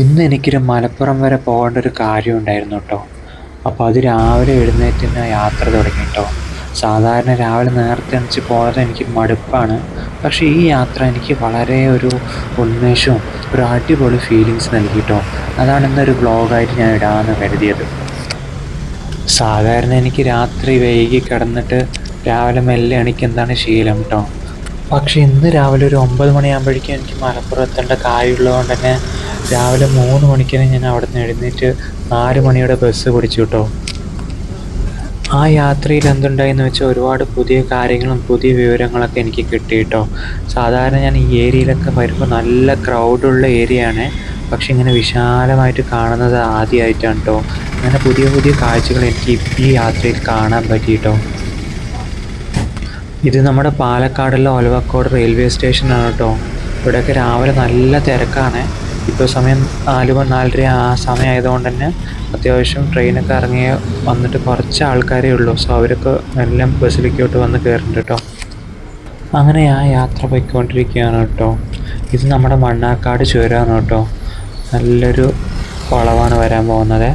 ഇന്ന് എനിക്കൊരു മലപ്പുറം വരെ പോകേണ്ട ഒരു കാര്യം ഉണ്ടായിരുന്നു കേട്ടോ അപ്പോൾ അത് രാവിലെ എഴുന്നേറ്റ് തന്നെ യാത്ര തുടങ്ങി കേട്ടോ സാധാരണ രാവിലെ നേരത്തെ എണിച്ച് പോകുന്നത് എനിക്ക് മടുപ്പാണ്. പക്ഷേ ഈ യാത്ര എനിക്ക് വളരെ ഒരു ഉന്മേഷവും ഒരു അടിപൊളി ഫീലിങ്സ് നൽകി കേട്ടോ അതാണ് ഇന്നൊരു വ്ളോഗായിട്ട് ഞാൻ ഇടാമെന്ന് കരുതിയത്. സാധാരണ എനിക്ക് രാത്രി വൈകി കിടന്നിട്ട് രാവിലെ മെല്ലെ എണിക്കുന്നതാണ് ശീലം കേട്ടോ പക്ഷെ ഇന്ന് രാവിലെ ഒരു ഒമ്പത് മണിയാകുമ്പോഴേക്കും എനിക്ക് മലപ്പുറം എത്തേണ്ട കാര്യമുള്ളതുകൊണ്ട് തന്നെ രാവിലെ മൂന്ന് മണിക്ക് തന്നെ ഞാൻ അവിടെ നിന്ന് എഴുന്നേറ്റ് നാല് മണിയുടെ ബസ് പിടിച്ചു കേട്ടോ. ആ യാത്രയിൽ എന്തുണ്ടായെന്ന് വെച്ചാൽ ഒരുപാട് പുതിയ കാര്യങ്ങളും പുതിയ വിവരങ്ങളൊക്കെ എനിക്ക് കിട്ടി കേട്ടോ. സാധാരണ ഞാൻ ഈ ഏരിയയിലൊക്കെ വരുമ്പോൾ നല്ല ക്രൗഡുള്ള ഏരിയയാണ് പക്ഷെ ഇങ്ങനെ വിശാലമായിട്ട് കാണുന്നത് ആദ്യമായിട്ടാണ് കേട്ടോ. അങ്ങനെ പുതിയ പുതിയ കാഴ്ചകൾ എനിക്ക് ഈ യാത്രയിൽ കാണാൻ പറ്റി കേട്ടോ. ഇത് നമ്മുടെ പാലക്കാടുള്ള ഒലവക്കോട് റെയിൽവേ സ്റ്റേഷനാണ് കേട്ടോ. ഇവിടെയൊക്കെ രാവിലെ നല്ല തിരക്കാണ്. ഇപ്പോൾ സമയം നാല് നാലര ആ സമയം ആയതുകൊണ്ട് തന്നെ അത്യാവശ്യം ട്രെയിനൊക്കെ ഇറങ്ങി വന്നിട്ട് കുറച്ച് ആൾക്കാരേ ഉള്ളൂ. സോ അവരൊക്കെ എല്ലാം ബസ്സിലേക്കോട്ട് വന്ന് കയറുന്നുണ്ട് കേട്ടോ. അങ്ങനെ ആ യാത്ര പോയിക്കൊണ്ടിരിക്കുകയാണ് കേട്ടോ. ഇത് നമ്മുടെ മണ്ണാക്കാട് ചുരമാണ് കേട്ടോ. നല്ലൊരു വളവാണ് വരാൻ പോകുന്നത്.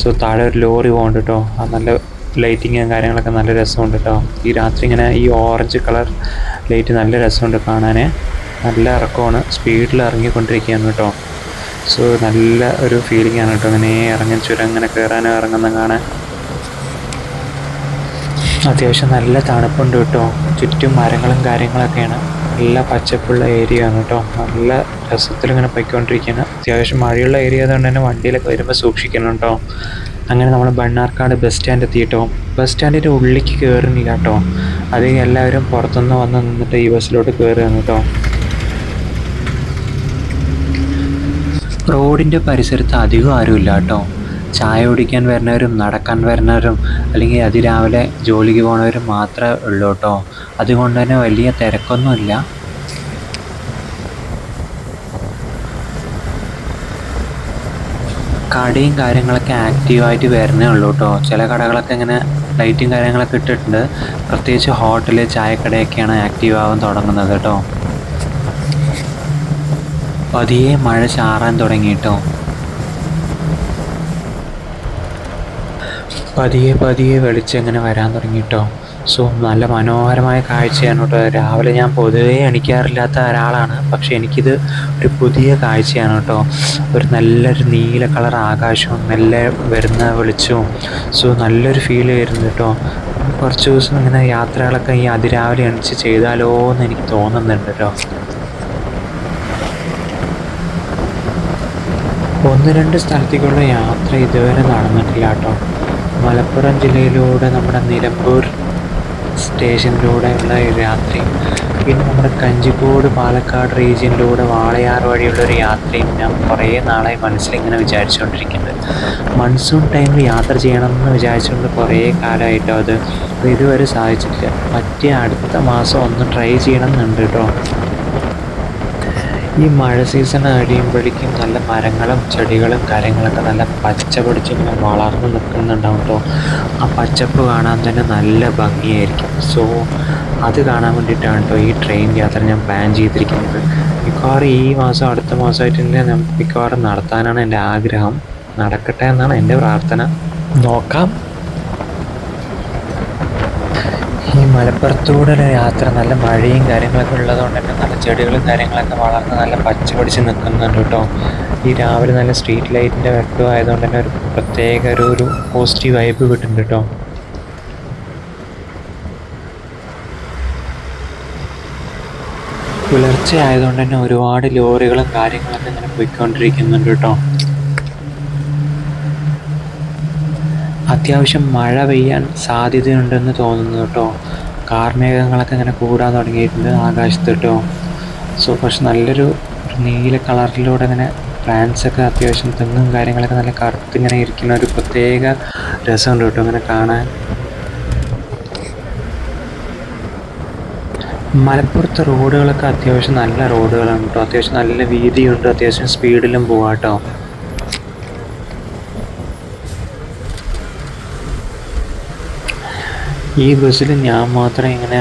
സോ താഴെ ഒരു ലോറി പോകുന്നുണ്ട് കേട്ടോ. ആ നല്ല ലൈറ്റിങ്ങും കാര്യങ്ങളൊക്കെ നല്ല രസമുണ്ട് കേട്ടോ ഈ രാത്രി ഇങ്ങനെ ഈ ഓറഞ്ച് കളർ ലൈറ്റ് നല്ല രസമുണ്ട് കാണാൻ നല്ല ഇറക്കമാണ്. സ്പീഡിൽ ഇറങ്ങിക്കൊണ്ടിരിക്കുകയാണ് കേട്ടോ സോ നല്ല ഒരു ഫീലിംഗ് ആണ് കേട്ടോ ഇങ്ങനെ ഇറങ്ങി ചുരം ഇങ്ങനെ കയറാനും ഇറങ്ങുന്ന കാണാൻ. അത്യാവശ്യം നല്ല തണുപ്പുണ്ട് കേട്ടോ ചുറ്റും മരങ്ങളും കാര്യങ്ങളൊക്കെയാണ്. നല്ല പച്ചപ്പുള്ള ഏരിയ ആണ് കേട്ടോ നല്ല രസത്തിൽ ഇങ്ങനെ പൊയ്ക്കൊണ്ടിരിക്കുകയാണ്. അത്യാവശ്യം മഴയുള്ള ഏരിയ ആയതുകൊണ്ട് തന്നെ വണ്ടിയിലൊക്കെ വരുമ്പോൾ സൂക്ഷിക്കണം കേട്ടോ അങ്ങനെ നമ്മൾ ബണ്ണാർക്കാട് ബസ് സ്റ്റാൻഡ് എത്തിയിട്ടോ? ബസ് സ്റ്റാൻഡിന്റെ ഉള്ളിലേക്ക് കയറുന്നില്ല കേട്ടോ അത് എല്ലാവരും പുറത്തുനിന്ന് വന്ന് നിന്നിട്ട് ഈ ബസ്സിലോട്ട് കയറുകയാണ് കേട്ടോ റോഡിന്റെ പരിസരത്ത് അധികം ആരുമില്ല കേട്ടോ ചായ കുടിക്കാൻ വരുന്നവരും നടക്കാൻ വരുന്നവരും അല്ലെങ്കിൽ അതിരാവിലെ ജോലിക്ക് പോണവരും മാത്രമേ ഉള്ളൂ കേട്ടോ അതുകൊണ്ട് തന്നെ വലിയ തിരക്കൊന്നുമില്ല കടയും കാര്യങ്ങളൊക്കെ ആക്റ്റീവായിട്ട് വരുന്നേ ഉള്ളൂ കേട്ടോ ചില കടകളൊക്കെ ഇങ്ങനെ ലൈറ്റും കാര്യങ്ങളൊക്കെ ഇട്ടിട്ടുണ്ട്. പ്രത്യേകിച്ച് ഹോട്ടൽ ചായക്കടയൊക്കെയാണ് ആക്റ്റീവ് ആവാൻ തുടങ്ങുന്നത് കേട്ടോ പതിയെ മഴ ചാറാൻ തുടങ്ങി കേട്ടോ പതിയെ പതിയെ വെളിച്ചം ഇങ്ങനെ വരാൻ തുടങ്ങി കേട്ടോ സോ നല്ല മനോഹരമായ കാഴ്ചയാണ് കേട്ടോ രാവിലെ ഞാൻ പൊതുവേ എണിക്കാറില്ലാത്ത ഒരാളാണ്. പക്ഷേ എനിക്കിത് ഒരു പുതിയ കാഴ്ചയാണ് കേട്ടോ ഒരു നല്ലൊരു നീല കളർ ആകാശവും നല്ല വരുന്ന വെളിച്ചവും. സോ നല്ലൊരു ഫീൽ വരുന്നു കേട്ടോ കുറച്ച് ദിവസം ഇങ്ങനെ യാത്രകളൊക്കെ ഈ അതിരാവിലെ എണിച്ച് ചെയ്താലോ എന്ന് എനിക്ക് തോന്നുന്നുണ്ട് കേട്ടോ ഒന്ന് രണ്ട് സ്ഥലത്തേക്കുള്ള യാത്ര ഇതുവരെ നടന്നിട്ടില്ല കേട്ടോ മലപ്പുറം ജില്ലയിലൂടെ നമ്മുടെ നിലമ്പൂർ സ്റ്റേഷനിലൂടെയുള്ള യാത്രയും പിന്നെ നമ്മുടെ കഞ്ചിക്കോട് പാലക്കാട് റീജിയനിലൂടെ വാളയാർ വഴിയുള്ള ഒരു യാത്രയും ഞാൻ കുറേ നാളായി മനസ്സിലിങ്ങനെ വിചാരിച്ചുകൊണ്ടിരിക്കുന്നത് മൺസൂൺ ടൈമിൽ യാത്ര ചെയ്യണമെന്ന് വിചാരിച്ചുകൊണ്ട് കുറേ കാലമായിട്ടോ അത് ഇതുവരെ സാധിച്ചിട്ടില്ല. പറ്റിയ അടുത്ത മാസം ഒന്ന് ട്രൈ ചെയ്യണം എന്നുണ്ട് കേട്ടോ. ഈ മഴ സീസൺ കഴിയുമ്പോഴേക്കും നല്ല മരങ്ങളും ചെടികളും കാര്യങ്ങളൊക്കെ നല്ല പച്ച ഇങ്ങനെ വളർന്ന് നിൽക്കുന്നുണ്ടാവും കേട്ടോ ആ പച്ചപ്പ് കാണാൻ തന്നെ നല്ല ഭംഗിയായിരിക്കും. സോ അത് കാണാൻ വേണ്ടിയിട്ടാണ് കേട്ടോ ഈ ട്രെയിൻ യാത്ര ഞാൻ പ്ലാൻ ചെയ്തിരിക്കുന്നത്. മിക്കവാറും ഈ മാസം അടുത്ത മാസമായിട്ട് തന്നെ മിക്കവാറും നടത്താനാണ് എന്റെ ആഗ്രഹം. നടക്കട്ടെ എന്നാണ് എന്റെ പ്രാർത്ഥന. നോക്കാം. ഈ മലപ്പുറത്തൂടെ യാത്ര നല്ല മഴയും കാര്യങ്ങളൊക്കെ ഉള്ളതുകൊണ്ട് തന്നെ നല്ല ചെടികളും കാര്യങ്ങളൊക്കെ വളർന്ന് നല്ല പച്ച പിടിച്ച് നിൽക്കുന്നുണ്ട് കേട്ടോ. ഈ രാവിലെ നല്ല സ്ട്രീറ്റ് ലൈറ്റിന്റെ വെട്ടം ആയതുകൊണ്ട് തന്നെ ഒരു പ്രത്യേക ഒരു ഒരു പോസിറ്റീവ് വൈബ് കിട്ടുന്നുണ്ട് കേട്ടോ. പുലർച്ചെ ആയതുകൊണ്ട് തന്നെ ഒരുപാട് ലോറികളും കാര്യങ്ങളൊക്കെ ഇങ്ങനെ പോയിക്കൊണ്ടിരിക്കുന്നുണ്ട് കേട്ടോ. അത്യാവശ്യം മഴ പെയ്യാൻ സാധ്യതയുണ്ടെന്ന് തോന്നുന്നു കേട്ടോ. കാർമേഘങ്ങളൊക്കെ ഇങ്ങനെ കൂടാൻ തുടങ്ങിയിട്ടുണ്ട് ആകാശത്ത് കേട്ടോ. സോ പക്ഷെ നല്ലൊരു നീല കളറിലൂടെ ഇങ്ങനെ പ്ലാന്റ്സ് ഒക്കെ അത്യാവശ്യം തെങ്ങും കാര്യങ്ങളൊക്കെ നല്ല കറുത്ത് ഇങ്ങനെ ഇരിക്കുന്ന ഒരു പ്രത്യേക രസമുണ്ട് കേട്ടോ ഇങ്ങനെ കാണാൻ. മലപ്പുറത്തെ റോഡുകളൊക്കെ അത്യാവശ്യം നല്ല റോഡുകളാണ് കേട്ടോ. അത്യാവശ്യം നല്ല വീതിയുണ്ട് അത്യാവശ്യം സ്പീഡിലും പോവാം കേട്ടോ. ഈ ബസ്സിൽ ഞാൻ മാത്രം ഇങ്ങനെ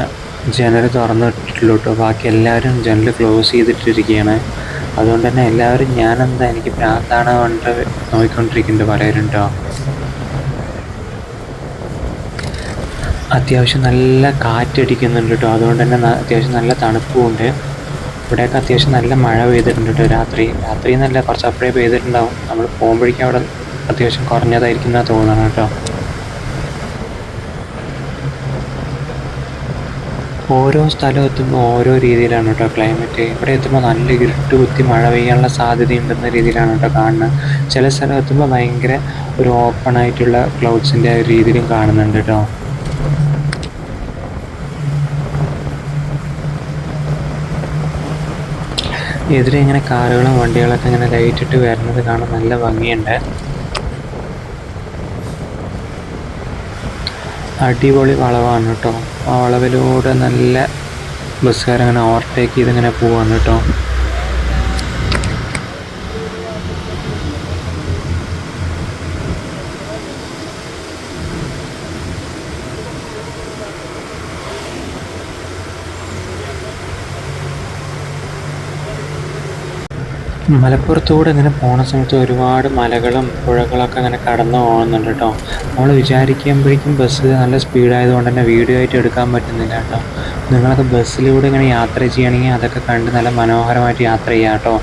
ജനൽ തുറന്നിട്ടുള്ളൂ കേട്ടോ ബാക്കി എല്ലാവരും ജനൽ ക്ലോസ് ചെയ്തിട്ടിരിക്കുകയാണ് അതുകൊണ്ട് തന്നെ എല്ലാവരും ഞാനെന്താ എനിക്ക് പ്രാന്താണ് കൊണ്ട് നോക്കിക്കൊണ്ടിരിക്കുന്നുണ്ട് പലരുണ്ടോ അത്യാവശ്യം നല്ല കാറ്റടിക്കുന്നുണ്ട് കേട്ടോ അതുകൊണ്ട് തന്നെ അത്യാവശ്യം നല്ല തണുപ്പുമുണ്ട്. ഇവിടെയൊക്കെ അത്യാവശ്യം നല്ല മഴ പെയ്തിട്ടുണ്ട് കേട്ടോ രാത്രി. രാത്രി എന്നല്ല കുറച്ച് അപ്പോഴേ പെയ്തിട്ടുണ്ടാവും. നമ്മൾ പോകുമ്പോഴേക്കും അവിടെ അത്യാവശ്യം കുറഞ്ഞതായിരിക്കും എന്നാണ് തോന്നണം കേട്ടോ ഓരോ സ്ഥലം എത്തുമ്പോൾ ഓരോ രീതിയിലാണ് കേട്ടോ ക്ലൈമറ്റ് ഇവിടെ എത്തുമ്പോൾ നല്ല ഇരുട്ട് കുത്തി മഴ പെയ്യാനുള്ള സാധ്യതയുണ്ടെന്ന രീതിയിലാണ് കേട്ടോ കാണുന്നത് ചില സ്ഥലം എത്തുമ്പോൾ ഭയങ്കര ഒരു ഓപ്പൺ ആയിട്ടുള്ള ക്ലൗഡ്സിന്റെ രീതിയിലും കാണുന്നുണ്ട് കേട്ടോ. എതിരെ ഇങ്ങനെ കാറുകളും വണ്ടികളൊക്കെ ഇങ്ങനെ ലൈറ്റിട്ട് വരുന്നത് കാണാൻ നല്ല ഭംഗിയുണ്ട്. അടിപൊളി വളവാണ് കേട്ടോ. ആ വളവിലൂടെ നല്ല ബസ്സുകാരങ്ങനെ ഓവർടേക്ക് ചെയ്ത് ഇങ്ങനെ പോവാണ് കേട്ടോ. മലപ്പുറത്തൂടെ ഇങ്ങനെ പോണ സമയത്ത് ഒരുപാട് മലകളും പുഴകളൊക്കെ ഇങ്ങനെ കടന്നു പോകുന്നുണ്ട് കേട്ടോ. നമ്മൾ വിചാരിക്കുമ്പോഴേക്കും ബസ് നല്ല സ്പീഡായതുകൊണ്ട് തന്നെ വീഡിയോ ആയിട്ട് എടുക്കാൻ പറ്റുന്നില്ല കേട്ടോ. നിങ്ങളൊക്കെ ബസ്സിലൂടെ ഇങ്ങനെ യാത്ര ചെയ്യുകയാണെങ്കിൽ അതൊക്കെ കണ്ട് നല്ല മനോഹരമായിട്ട് യാത്ര ചെയ്യാം കേട്ടോ.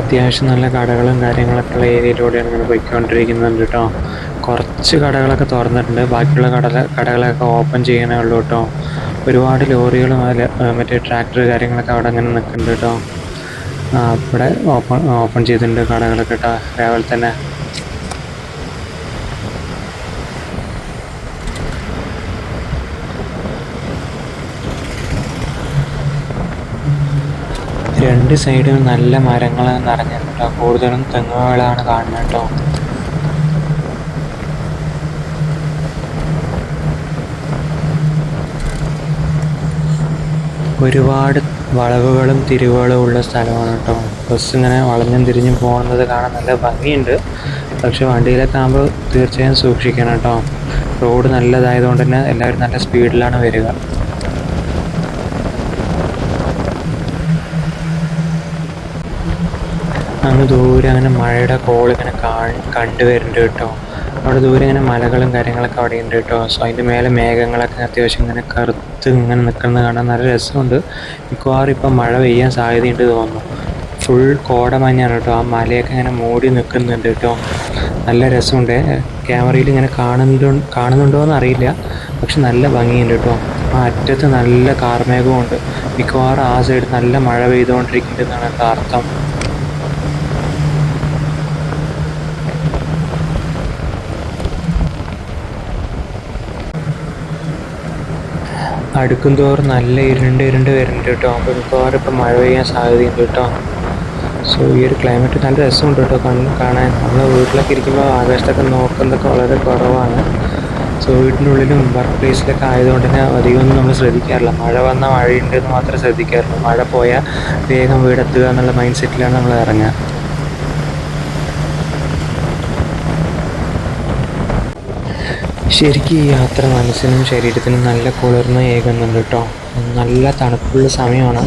അത്യാവശ്യം നല്ല കടകളും കാര്യങ്ങളൊക്കെ ഉള്ള ഏരിയയിലൂടെയാണ് ഇങ്ങനെ പോയിക്കൊണ്ടിരിക്കുന്നുണ്ട് കേട്ടോ. കുറച്ച് കടകളൊക്കെ തുറന്നിട്ടുണ്ട്. ബാക്കിയുള്ള കട കടകളൊക്കെ ഓപ്പൺ ചെയ്യണേ ഉള്ളൂ കേട്ടോ. ഒരുപാട് ലോറികളും അതിൽ മറ്റേ ട്രാക്ടർ കാര്യങ്ങളൊക്കെ അവിടെ അങ്ങനെ നിൽക്കുന്നുണ്ട് കേട്ടോ. അവിടെ ഓപ്പൺ ഓപ്പൺ ചെയ്തിട്ടുണ്ട് കടകളൊക്കെ കേട്ടോ. രാവിലെ തന്നെ രണ്ട് സൈഡിലും നല്ല മരങ്ങൾ നിറഞ്ഞിട്ടുണ്ട് കൂടുതലും തെങ്ങുകളാണ് കാണുന്നത് കേട്ടോ. ഒരുപാട് വളവുകളും തിരിവുകളും ഉള്ള സ്ഥലമാണ് കേട്ടോ. ബസ് ഇങ്ങനെ വളഞ്ഞും തിരിഞ്ഞും പോകുന്നത് കാണാൻ നല്ല ഭംഗിയുണ്ട്. പക്ഷെ വണ്ടിയിലൊക്കെ ആകുമ്പോൾ തീർച്ചയായും സൂക്ഷിക്കണം കേട്ടോ. റോഡ് നല്ലതായതുകൊണ്ട് തന്നെ എല്ലാവരും നല്ല സ്പീഡിലാണ് വരിക. അങ്ങ് ദൂരെ അങ്ങനെ മഴയുടെ കോൾ ഇങ്ങനെ കണ്ടു വരുന്നുണ്ട് കേട്ടോ. അവിടെ ദൂരെ ഇങ്ങനെ മലകളും കാര്യങ്ങളൊക്കെ അവിടെ ഉണ്ട് കേട്ടോ. സോ അതിന്റെ മേലെ മേഘങ്ങളൊക്കെ അത്യാവശ്യം ഇങ്ങനെ കറുത്ത് ഇങ്ങനെ നിൽക്കുന്നത് കാണാൻ നല്ല രസമുണ്ട്. മിക്കവാറും ഇപ്പം മഴ പെയ്യാൻ സാധ്യതയുണ്ട് തോന്നുന്നു. ഫുൾ കോടമഞ്ഞാണ് കേട്ടോ. ആ മലയൊക്കെ ഇങ്ങനെ മൂടി നിൽക്കുന്നുണ്ട് കേട്ടോ. നല്ല രസമുണ്ട്. ക്യാമറയിൽ ഇങ്ങനെ കാണുന്നുണ്ടോ കാണുന്നുണ്ടോ എന്ന് അറിയില്ല. പക്ഷെ നല്ല ഭംഗിയുണ്ട് കേട്ടോ. ആ അറ്റത്ത് നല്ല കാർമേഘമുണ്ട് മിക്കവാറും ആ സൈഡ് നല്ല മഴ പെയ്തുകൊണ്ടിരിക്കുന്നുണ്ടെന്നാണ് അർത്ഥം അടുക്കും തോറും നല്ല ഇരുണ്ട് ഇരുണ്ട് വരുന്നുണ്ട് കേട്ടോ. അപ്പോൾ മിക്കവാറും ഇപ്പം മഴ പെയ്യാൻ സാധ്യതയുണ്ട് കേട്ടോ. സോ ഈ ഒരു ക്ലൈമറ്റ് നല്ല രസമുണ്ട് കേട്ടോ കാണാൻ. നമ്മൾ വീട്ടിലൊക്കെ ഇരിക്കുമ്പോൾ ആകാശത്തൊക്കെ നോക്കുന്നതൊക്കെ വളരെ കുറവാണ്. സോ വീട്ടിനുള്ളിലും വർക്ക് പ്ലേസിലൊക്കെ ആയതുകൊണ്ട് തന്നെ അധികമൊന്നും നമ്മൾ ശ്രദ്ധിക്കാറില്ല. മഴ വന്നാൽ മഴയുണ്ടെന്ന് മാത്രമേ ശ്രദ്ധിക്കാറുള്ളൂ. മഴ പോയാൽ വേഗം വീടെത്തുക എന്നുള്ള മൈൻഡ് സെറ്റിലാണ് നമ്മൾ ഇറങ്ങുക. ശരിക്കും ഈ യാത്ര മനസ്സിനും ശരീരത്തിനും നല്ല കുളിർമ ഏകുന്നുണ്ട് കേട്ടോ നല്ല തണുപ്പുള്ള സമയമാണ്.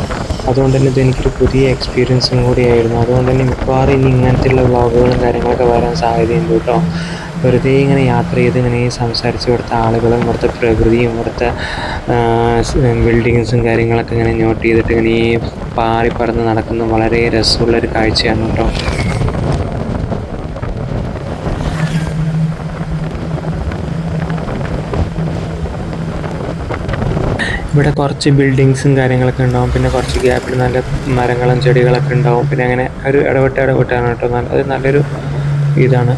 അതുകൊണ്ട് തന്നെ ഇതെനിക്കൊരു പുതിയ എക്സ്പീരിയൻസും കൂടി ആയിരുന്നു അതുകൊണ്ട് തന്നെ മിക്കവാറും ഇനി ഇങ്ങനത്തെയുള്ള വ്ളോഗുകളും കാര്യങ്ങളൊക്കെ വരാൻ സാധ്യതയുണ്ട് കേട്ടോ വെറുതെ ഇങ്ങനെ യാത്ര ചെയ്ത് ഇങ്ങനെ സംസാരിച്ച് ഇവിടുത്തെ ആളുകളും ഇവിടുത്തെ പ്രകൃതിയും ഇവിടുത്തെ ബിൽഡിങ്സും കാര്യങ്ങളൊക്കെ ഇങ്ങനെ നോട്ട് ചെയ്തിട്ട് ഇങ്ങനെ ഈ പാറി പറന്ന് നടക്കുന്ന വളരെ രസമുള്ളൊരു കാഴ്ചയാണ് കേട്ടോ ഇവിടെ കുറച്ച് ബിൽഡിങ്സും കാര്യങ്ങളൊക്കെ ഉണ്ടാവും. പിന്നെ കുറച്ച് ഗ്യാപ്പിൽ നല്ല മരങ്ങളും ചെടികളൊക്കെ ഉണ്ടാവും. പിന്നെ അങ്ങനെ ഒരു ഇടവിട്ട് ഇടവിട്ടാണ് കേട്ടോ. നല്ല അത് നല്ലൊരു ഇതാണ്.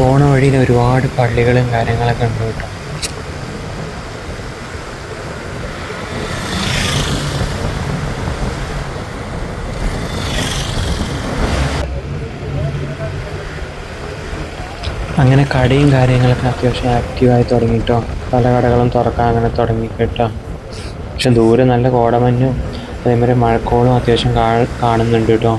പോണ വഴിയിൽ ഒരുപാട് പള്ളികളും കാര്യങ്ങളൊക്കെ ഉണ്ട് കേട്ടോ. അങ്ങനെ കടയും കാര്യങ്ങളൊക്കെ അത്യാവശ്യം ആക്റ്റീവായി തുടങ്ങിയിട്ടോ പല കടകളും തുറക്കാൻ അങ്ങനെ തുടങ്ങി കേട്ടോ പക്ഷെ ദൂരെ നല്ല കോടമഞ്ഞും അതേമാതിരി മഴക്കോളും അത്യാവശ്യം കാണുന്നുണ്ട് കേട്ടോ.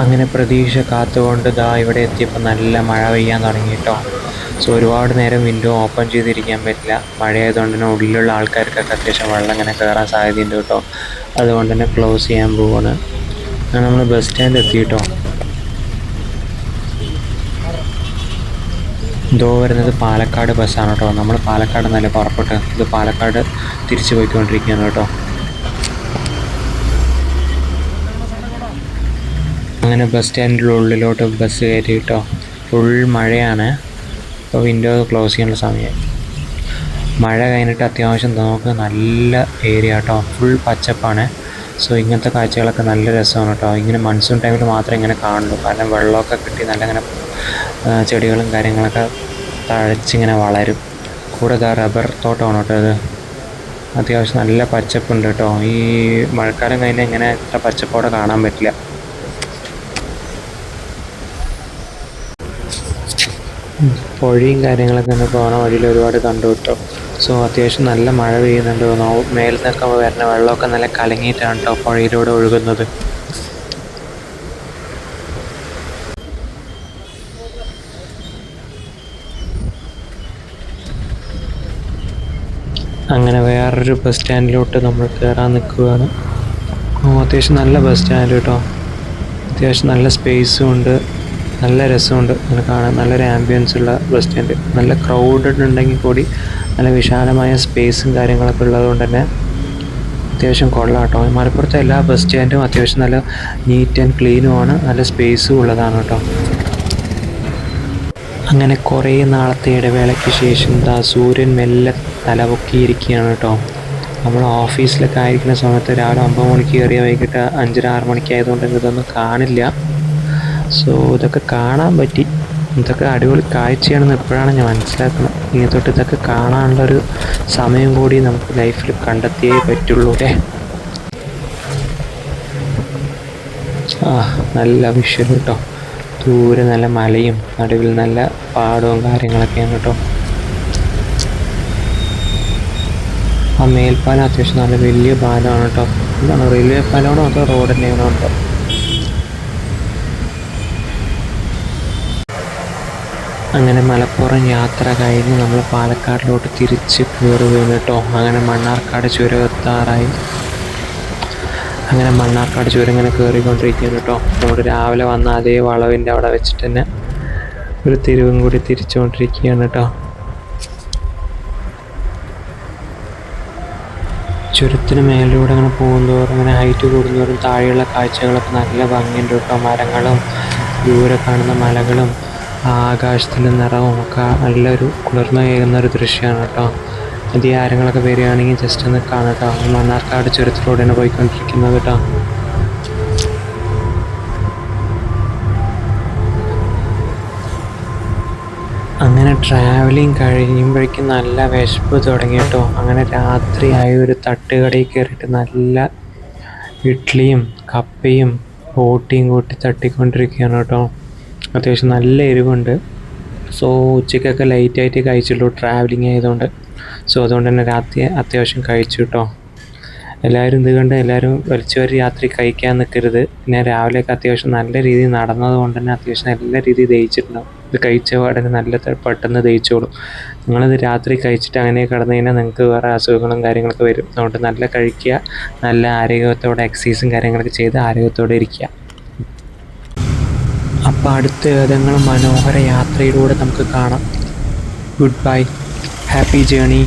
അങ്ങനെ പ്രതീക്ഷ കാത്തുകൊണ്ട് ദാ ഇവിടെ എത്തിയപ്പോൾ നല്ല മഴ പെയ്യാൻ തുടങ്ങി കേട്ടോ സോ ഒരുപാട് നേരം വിൻഡോ ഓപ്പൺ ചെയ്തിരിക്കാൻ പറ്റില്ല. മഴയായതുകൊണ്ട് തന്നെ ഉള്ളിലുള്ള ആൾക്കാർക്കൊക്കെ അത്യാവശ്യം വെള്ളം ഇങ്ങനെ കയറാൻ സാധ്യതയുണ്ട് കേട്ടോ. അതുകൊണ്ട് തന്നെ ക്ലോസ് ചെയ്യാൻ പോവാണ്. അങ്ങനെ നമ്മൾ ബസ് സ്റ്റാൻഡ് എത്തി കേട്ടോ ഇതോ വരുന്നത് പാലക്കാട് ബസ്സാണ് കേട്ടോ. നമ്മൾ പാലക്കാട് നല്ല പുറപ്പെട്ട്. ഇത് പാലക്കാട് തിരിച്ചു പോയിക്കൊണ്ടിരിക്കുകയാണ് കേട്ടോ. അങ്ങനെ ബസ് സ്റ്റാൻഡിന്റെ ഉള്ളിലോട്ട് ബസ് കയറ്റി കേട്ടോ ഫുൾ മഴയാണ് അപ്പോൾ വിൻഡോ ക്ലോസ് ചെയ്യാനുള്ള സമയമായി മഴ കഴിഞ്ഞിട്ട് അത്യാവശ്യം നമുക്ക് നല്ല ഏരിയ കേട്ടോ ഫുൾ പച്ചപ്പാണ്. സോ ഇങ്ങനത്തെ കാഴ്ചകളൊക്കെ നല്ല രസമാണ് കേട്ടോ ഇങ്ങനെ മൺസൂൺ ടൈമിൽ മാത്രമേ ഇങ്ങനെ കാണുള്ളൂ. കാരണം വെള്ളമൊക്കെ കിട്ടി നല്ല ഇങ്ങനെ ചെടികളും കാര്യങ്ങളൊക്കെ തഴച്ചിങ്ങനെ വളരും. കൂടെ ഇതാ റബ്ബർ തോട്ടമാണ് കേട്ടോ ഇത് അത്യാവശ്യം നല്ല പച്ചപ്പുണ്ട് കേട്ടോ ഈ മഴക്കാലം കഴിഞ്ഞാൽ ഇങ്ങനെ ഇത്ര പച്ചപ്പോടെ കാണാൻ പറ്റില്ല. പുഴയും കാര്യങ്ങളൊക്കെ തന്നെ പോകണ വഴിയിൽ ഒരുപാട് കണ്ടു കേട്ടോ. സോ അത്യാവശ്യം നല്ല മഴ പെയ്യുന്നുണ്ട് മേലിൽ നിന്നൊക്കെ വരുന്ന വെള്ളമൊക്കെ നല്ല കലങ്ങിയിട്ടാണ് കേട്ടോ പുഴയിലൂടെ ഒഴുകുന്നത്. അങ്ങനെ വേറൊരു ബസ് സ്റ്റാൻഡിലോട്ട് നമ്മൾ കയറാൻ നിൽക്കുകയാണ്. അത്യാവശ്യം നല്ല ബസ് സ്റ്റാൻഡ് കേട്ടോ. അത്യാവശ്യം നല്ല സ്പേസും ഉണ്ട്. നല്ല രസമുണ്ട്. അങ്ങനെ കാണാൻ നല്ലൊരു ആംബിയൻസ് ഉള്ള ബസ് സ്റ്റാൻഡ് നല്ല ക്രൗഡഡ് ഉണ്ടെങ്കിൽ കൂടി നല്ല വിശാലമായ സ്പേസും കാര്യങ്ങളൊക്കെ ഉള്ളതുകൊണ്ട് തന്നെ അത്യാവശ്യം കൊള്ളാം കേട്ടോ. മലപ്പുറത്തെ എല്ലാ ബസ് സ്റ്റാൻഡും അത്യാവശ്യം നല്ല നീറ്റ് ആൻഡ് ക്ലീനുമാണ് നല്ല സ്പേസും ഉള്ളതാണ് കേട്ടോ. അങ്ങനെ കുറേ നാളത്തെ ഇടവേളയ്ക്ക് ശേഷം ദാ സൂര്യൻ മെല്ലെ തലപൊക്കിയിരിക്കുകയാണ് കേട്ടോ. നമ്മൾ ഓഫീസിലൊക്കെ ആയിരിക്കുന്ന സമയത്ത് രാവിലെ ഒമ്പത് മണിക്ക് കയറിയ വൈകിട്ട് അഞ്ചര ആറ് മണിക്ക് ആയതുകൊണ്ട് ഇതൊന്നും കാണില്ല. സോ ഇതൊക്കെ കാണാൻ പറ്റി. ഇതൊക്കെ അടിപൊളി കാഴ്ചയാണെന്ന് ഇപ്പോഴാണ് ഞാൻ മനസ്സിലാക്കുന്നത്. ഇനി തൊട്ട് ഇതൊക്കെ കാണാനുള്ളൊരു സമയം കൂടി നമുക്ക് ലൈഫിൽ കണ്ടെത്തിയേ പറ്റുള്ളൂ അല്ലേ? ആ നല്ല വിഷ്വൽ കേട്ടോ. ദൂരെ നല്ല മലയും നടുവിൽ നല്ല പാടവും കാര്യങ്ങളൊക്കെയാണ് കേട്ടോ. ആ മേൽപ്പാലം അത്യാവശ്യം നല്ല വലിയ പാലമാണ് കേട്ടോ. എന്താണ് റെയിൽവേ പാലമാണോ അതോ റോഡ് തന്നെയാണോ കേട്ടോ അങ്ങനെ മലപ്പുറം യാത്ര കഴിഞ്ഞ് നമ്മൾ പാലക്കാടിലോട്ട് തിരിച്ച് കയറുകയാണ് കേട്ടോ. അങ്ങനെ മണ്ണാർക്കാട് ചുരം എത്താറായി. അങ്ങനെ മണ്ണാർക്കാട് ചുരം ഇങ്ങനെ കയറിക്കൊണ്ടിരിക്കുകയാണ് കേട്ടോ. നമ്മൾ രാവിലെ വന്ന അതേ വളവിന്റെ അവിടെ വെച്ചിട്ട് തന്നെ ഒരു തിരിവും കൂടി തിരിച്ചുകൊണ്ടിരിക്കുകയാണ് കേട്ടോ. ചുരത്തിന് മേലിലൂടെ അങ്ങനെ പോകുന്നതോറും അങ്ങനെ ഹൈറ്റ് കൂടുന്നതോറും താഴെയുള്ള കാഴ്ചകളൊക്കെ നല്ല ഭംഗിയുണ്ട് കേട്ടോ. മരങ്ങളും ദൂരെ കാണുന്ന മലകളും ആ ആകാശത്തിലെ നിറവും ഒക്കെ നല്ലൊരു കുളിർമയേകുന്ന ഒരു ദൃശ്യമാണ് കേട്ടോ. അതി ആരങ്ങളൊക്കെ വരികയാണെങ്കിൽ ജസ്റ്റ് ഒന്ന് കാണാം കേട്ടോ. മണ്ണാർക്കാട് ചുരത്തിലൂടെയാണ് പോയിക്കൊണ്ടിരിക്കുന്നത് കേട്ടോ. അങ്ങനെ ട്രാവലിങ് കഴിയുമ്പോഴേക്കും നല്ല വിശപ്പ് തുടങ്ങി കേട്ടോ. അങ്ങനെ രാത്രിയായി ഒരു തട്ടുകടയിൽ കയറിയിട്ട് നല്ല ഇഡ്ഡലിയും കപ്പയും ഓട്ടിയും കൂട്ടി തട്ടിക്കൊണ്ടിരിക്കുകയാണ് കേട്ടോ. അത്യാവശ്യം നല്ല എരിവുണ്ട്. സോ ഉച്ചയ്ക്കൊക്കെ ലൈറ്റായിട്ട് കഴിച്ചുള്ളൂ. ട്രാവലിംഗ് ആയതുകൊണ്ട്. സോ അതുകൊണ്ട് തന്നെ രാത്രി അത്യാവശ്യം കഴിച്ചു കേട്ടോ എല്ലാവരും ഇത് കണ്ട് എല്ലാവരും വലിച്ചു വരി രാത്രി കഴിക്കാൻ നിൽക്കരുത് പിന്നെ രാവിലെയൊക്കെ അത്യാവശ്യം നല്ല രീതിയിൽ നടന്നത് കൊണ്ട് തന്നെ അത്യാവശ്യം നല്ല രീതിയിൽ ദഹിച്ചിട്ടുണ്ടാവും ഇത് കഴിച്ച പാടന്നെ നല്ല പെട്ടെന്ന് ദഹിച്ചോളും. നിങ്ങളിത് രാത്രി കഴിച്ചിട്ട് അങ്ങനെ കിടന്നു കഴിഞ്ഞാൽ നിങ്ങൾക്ക് വേറെ അസുഖങ്ങളും കാര്യങ്ങളൊക്കെ വരും. അതുകൊണ്ട് നല്ല കഴിക്കുക. നല്ല ആരോഗ്യത്തോടെ എക്സസൈസും കാര്യങ്ങളൊക്കെ ചെയ്ത് ആരോഗ്യത്തോടെ ഇരിക്കുക. അപ്പോൾ അടുത്ത ഏതെങ്കിലും മനോഹര യാത്രയിലൂടെ നമുക്ക് കാണാം. Good bye happy journey